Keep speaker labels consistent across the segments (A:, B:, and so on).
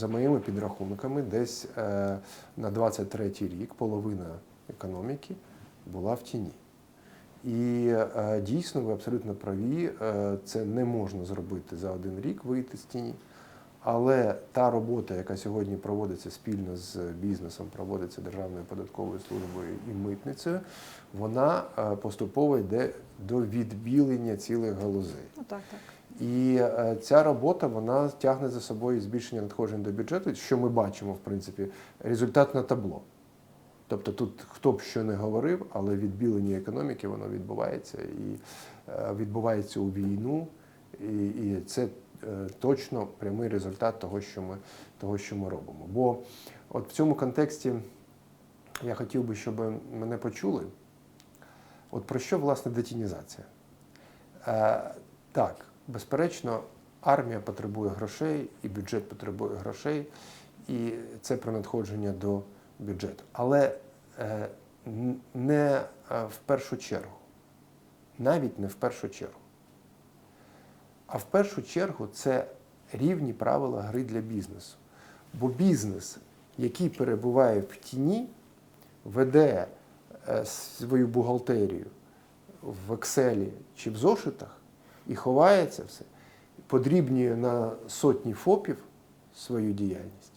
A: За моїми підрахунками, десь е, на 23 рік половина економіки була в тіні. І е, дійсно, ви абсолютно праві, е, це не можна зробити за один рік вийти з тіні. Але та робота, яка сьогодні проводиться спільно з бізнесом, проводиться Державною податковою службою і митницею, вона е, поступово йде до відбілення цілих галузей.
B: Ну так, так.
A: І е, ця робота вона тягне за собою збільшення надходжень до бюджету, що ми бачимо, в принципі, результат на табло. Тобто тут хто б що не говорив, але відбілення економіки воно відбувається і е, відбувається у війну, і, і це точно прямий результат того, що ми, того, що ми робимо. Бо от в цьому контексті я хотів би, щоб мене почули. От про що власне детінізація? Е, так, безперечно, армія потребує грошей, і бюджет потребує грошей, і це про надходження до бюджету. Але е, не е, в першу чергу, навіть не в першу чергу. А в першу чергу це рівні правила гри для бізнесу. Бо бізнес, який перебуває в тіні, веде е, свою бухгалтерію в Excel чи в зошитах і ховається все, подрібнює на сотні ФОПів свою діяльність,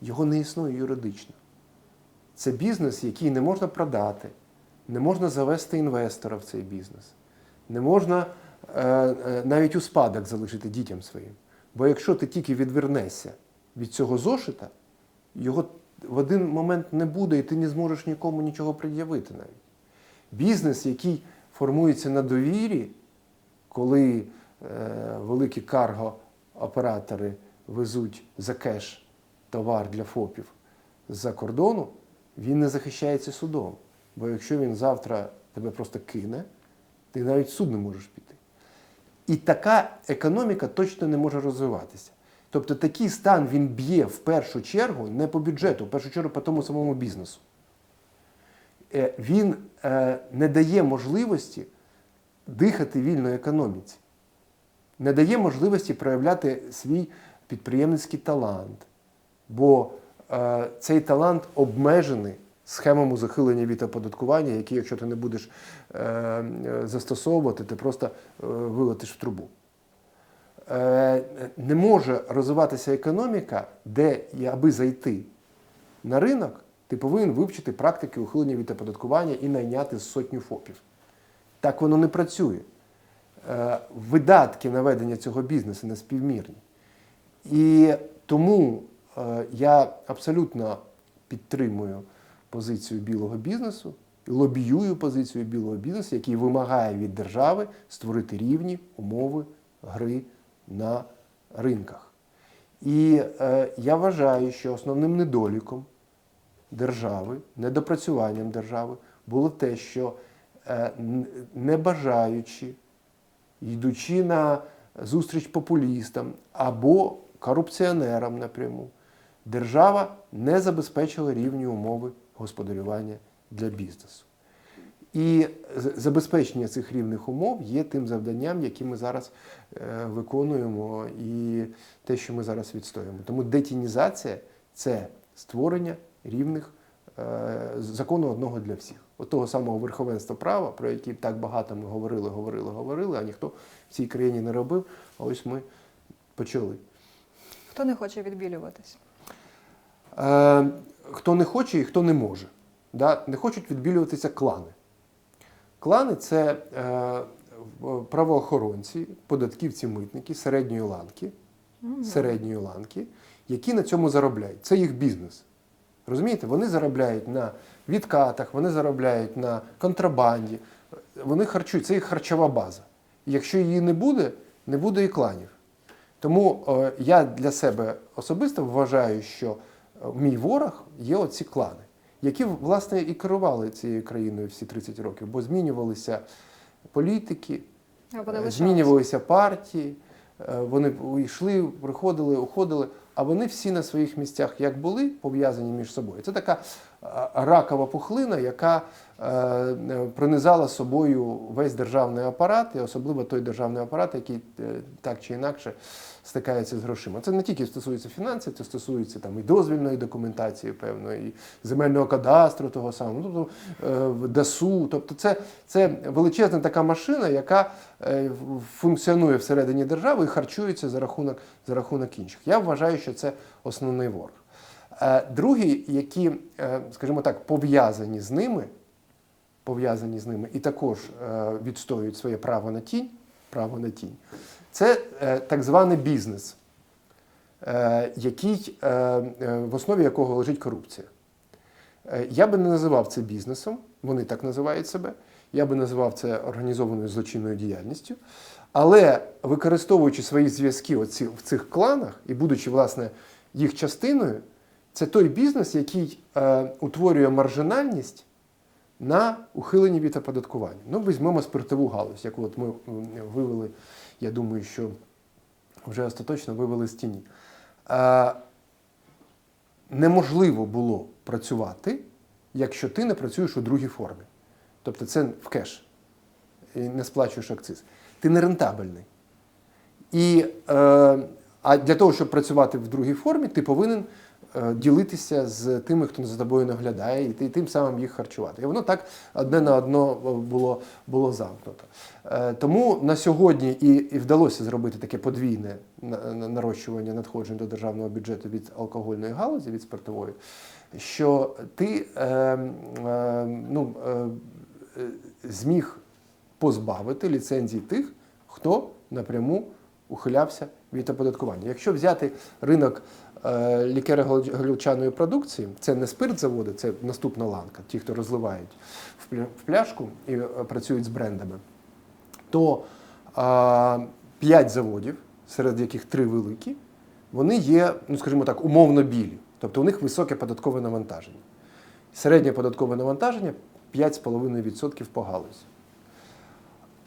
A: його не існує юридично. Це бізнес, який не можна продати, не можна завести інвестора в цей бізнес, не можна навіть у спадок залишити дітям своїм. Бо якщо ти тільки відвернешся від цього зошита, його в один момент не буде, і ти не зможеш нікому нічого пред'явити навіть. Бізнес, який формується на довірі, коли е, великі карго-оператори везуть за кеш товар для ФОПів з-за кордону, він не захищається судом. Бо якщо він завтра тебе просто кине, ти навіть суд не можеш піти. І така економіка точно не може розвиватися. Тобто такий стан він б'є в першу чергу не по бюджету, в першу чергу по тому самому бізнесу. Е, Він е, не дає можливості дихати вільно економіці, не дає можливості проявляти свій підприємницький талант. Бо е, цей талант обмежений схемами захилення від оподаткування, які, якщо ти не будеш е, е, застосовувати, ти просто е, вилетиш в трубу. Е, не може розвиватися економіка, де, аби зайти на ринок, ти повинен вивчити практики ухилення від оподаткування і найняти сотню ФОПів. Так воно не працює. Е, Видатки на ведення цього бізнесу не співмірні. І тому е, я абсолютно підтримую позицію білого бізнесу, лобіюю позицію білого бізнесу, який вимагає від держави створити рівні умови гри на ринках. І е, я вважаю, що основним недоліком держави, недопрацюванням держави було те, що е, не бажаючи, йдучи на зустріч популістам або корупціонерам напряму, держава не забезпечила рівні умови господарювання для бізнесу. І забезпечення цих рівних умов є тим завданням, яке ми зараз е, виконуємо, і те, що ми зараз відстоюємо. Тому детінізація це створення рівних е, закону одного для всіх. От того самого верховенства права, про яке так багато ми говорили, говорили, говорили, а ніхто в цій країні не робив. А ось ми почали.
B: Хто не хоче відбілюватись?
A: Е, хто не хоче і хто не може. Да? Не хочуть відбілюватися клани. Клани це е, правоохоронці, податківці, митники середньої ланки, середньої ланки, які на цьому заробляють. Це їх бізнес. Розумієте? Вони заробляють на відкатах, вони заробляють на контрабанді, вони харчують, це їх харчова база. І якщо її не буде, не буде і кланів. Тому е, я для себе особисто вважаю, що е, мій ворог є оці клани, які власне і керували цією країною всі 30 років, бо змінювалися політики, е, змінювалися партії, е, вони йшли, приходили, уходили, а вони всі на своїх місцях як були пов'язані між собою. Це така ракова пухлина, яка е, е, пронизала собою весь державний апарат, і особливо той державний апарат, який е, так чи інакше стикається з грошима. Це не тільки стосується фінансів, це стосується там і дозвільної документації, певної, і земельного кадастру того самого, ну, тобто е, ДАСУ. Тобто це, це величезна така машина, яка е, функціонує всередині держави і харчується за рахунок, за рахунок інших. Я вважаю, що це основний ворог. Е, Другі, які, е, скажімо так, пов'язані з ними, пов'язані з ними і також е, відстоюють своє право на тінь, право на тінь, це так званий бізнес, який, в основі якого лежить корупція. Я би не називав це бізнесом, вони так називають себе. Я би називав це організованою злочинною діяльністю. Але використовуючи свої зв'язки в цих кланах і будучи власне їх частиною, це той бізнес, який е, утворює маржинальність на ухиленні від оподаткування. Ну, візьмемо спиртову галузь, яку от ми вивели, я думаю, що вже остаточно вивели з тіні. Е, неможливо було працювати, якщо ти не працюєш у другій формі. Тобто це в кеш і не сплачуєш акциз. Ти не рентабельний. І, е, а для того, щоб працювати в другій формі, ти повинен е, ділитися з тими, хто за тобою наглядає, і ти тим самим їх харчувати. І воно так одне на одно було, було замкнуто. Е, тому на сьогодні і, і вдалося зробити таке подвійне на- на- нарощування надходжень до державного бюджету від алкогольної галузі, від спиртової, що ти е, е, ну, е, е, зміг позбавити ліцензій тих, хто напряму ухилявся від оподаткування. Якщо взяти ринок е, лікеро-горілчаної продукції, це не спиртзаводи, це наступна ланка, ті, хто розливають в пляшку і е, працюють з брендами, то е, 5 заводів, серед яких три великі, вони є, ну скажімо так, умовно білі. Тобто у них високе податкове навантаження. Середнє податкове навантаження 5,5% по галузі.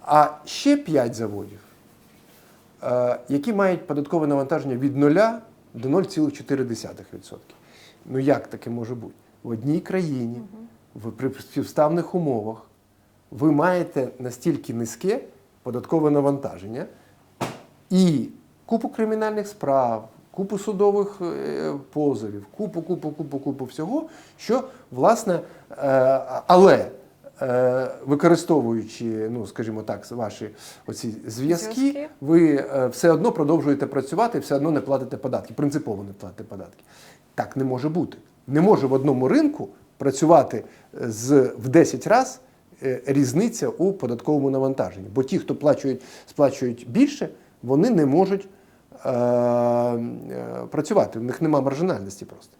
A: А ще 5 заводів, е, які мають податкове навантаження від 0 до 0,4%. Ну як таке може бути? В одній країні, в при співставних умовах, ви маєте настільки низьке податкове навантаження і купу кримінальних справ, купу судових е, позовів, купу, купу, купу, купу всього, що, власне, е, але використовуючи, ну, скажімо так, ваші оці зв'язки, ви е, все одно продовжуєте працювати, все одно не платите податки, принципово не платите податки. Так не може бути. Не може в одному ринку працювати е, з, в 10 разів е, різниця у податковому навантаженні. Бо ті, хто плачують, сплачують більше, вони не можуть е, е, працювати. У них немає маржинальності просто.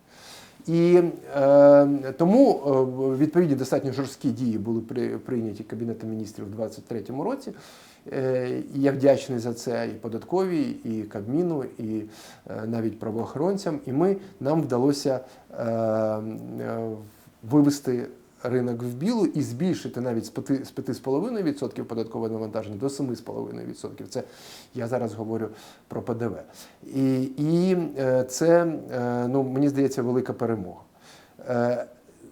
A: І е, тому е, відповідні достатньо жорсткі дії були при, прийняті Кабінетом міністрів у 2023 році. Е, і я вдячний за це і податковій, і Кабміну, і е, навіть правоохоронцям. І ми нам вдалося е, е, вивести ринок в білу і збільшити навіть з 5,5% податкове навантаження до 7,5%. Це я зараз говорю про ПДВ. І, і е, це, е, ну, мені здається, велика перемога. Е,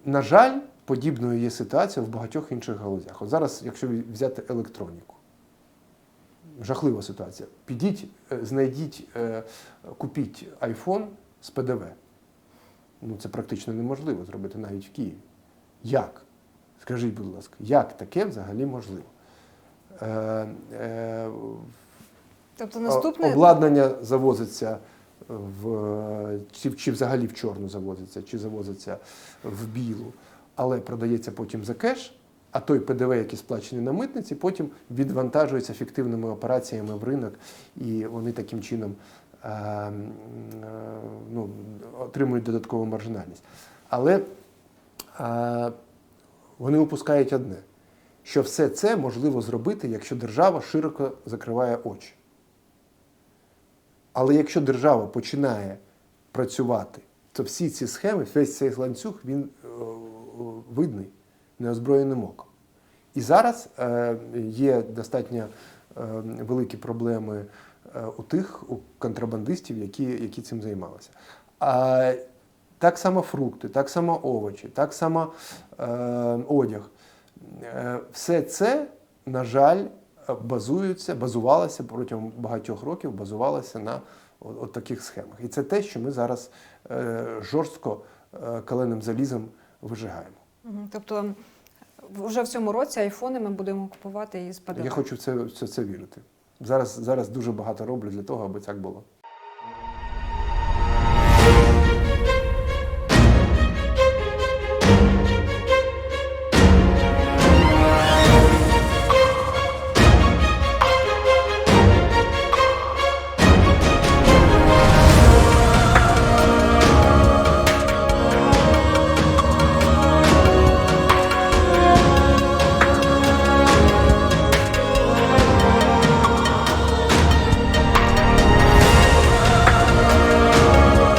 A: На жаль, подібною є ситуація в багатьох інших галузях. От зараз, якщо взяти електроніку, жахлива ситуація. Підіть, знайдіть, купіть iPhone з ПДВ. Ну, це практично неможливо зробити навіть в Києві. Як? Скажіть, будь ласка, як таке взагалі можливо? Е, е,
B: Тобто наступне
A: Обладнання завозиться в чи, чи взагалі в чорну завозиться, чи завозиться в білу, але продається потім за кеш. А той ПДВ, який сплачений на митниці, потім відвантажується фіктивними операціями в ринок, і вони таким чином е, е, ну, отримують додаткову маржинальність. Але вони упускають одне, що все це можливо зробити, якщо держава широко закриває очі. Але якщо держава починає працювати, то всі ці схеми, весь цей ланцюг, він е, е, видний неозброєним оком. І зараз е, є достатньо великі проблеми у тих у контрабандистів, які, які цим займалися. А Так само фрукти, так само овочі, так само е, одяг. Е, все це, на жаль, базується, базувалося протягом багатьох років, базувалося на от, от таких схемах. І це те, що ми зараз е, жорстко е, каленим залізом вижигаємо.
B: Тобто вже в цьому році айфони ми будемо купувати із ПДВ.
A: Я хочу в це, в це, це вірити. Зараз, зараз дуже багато роблю для того, аби так було.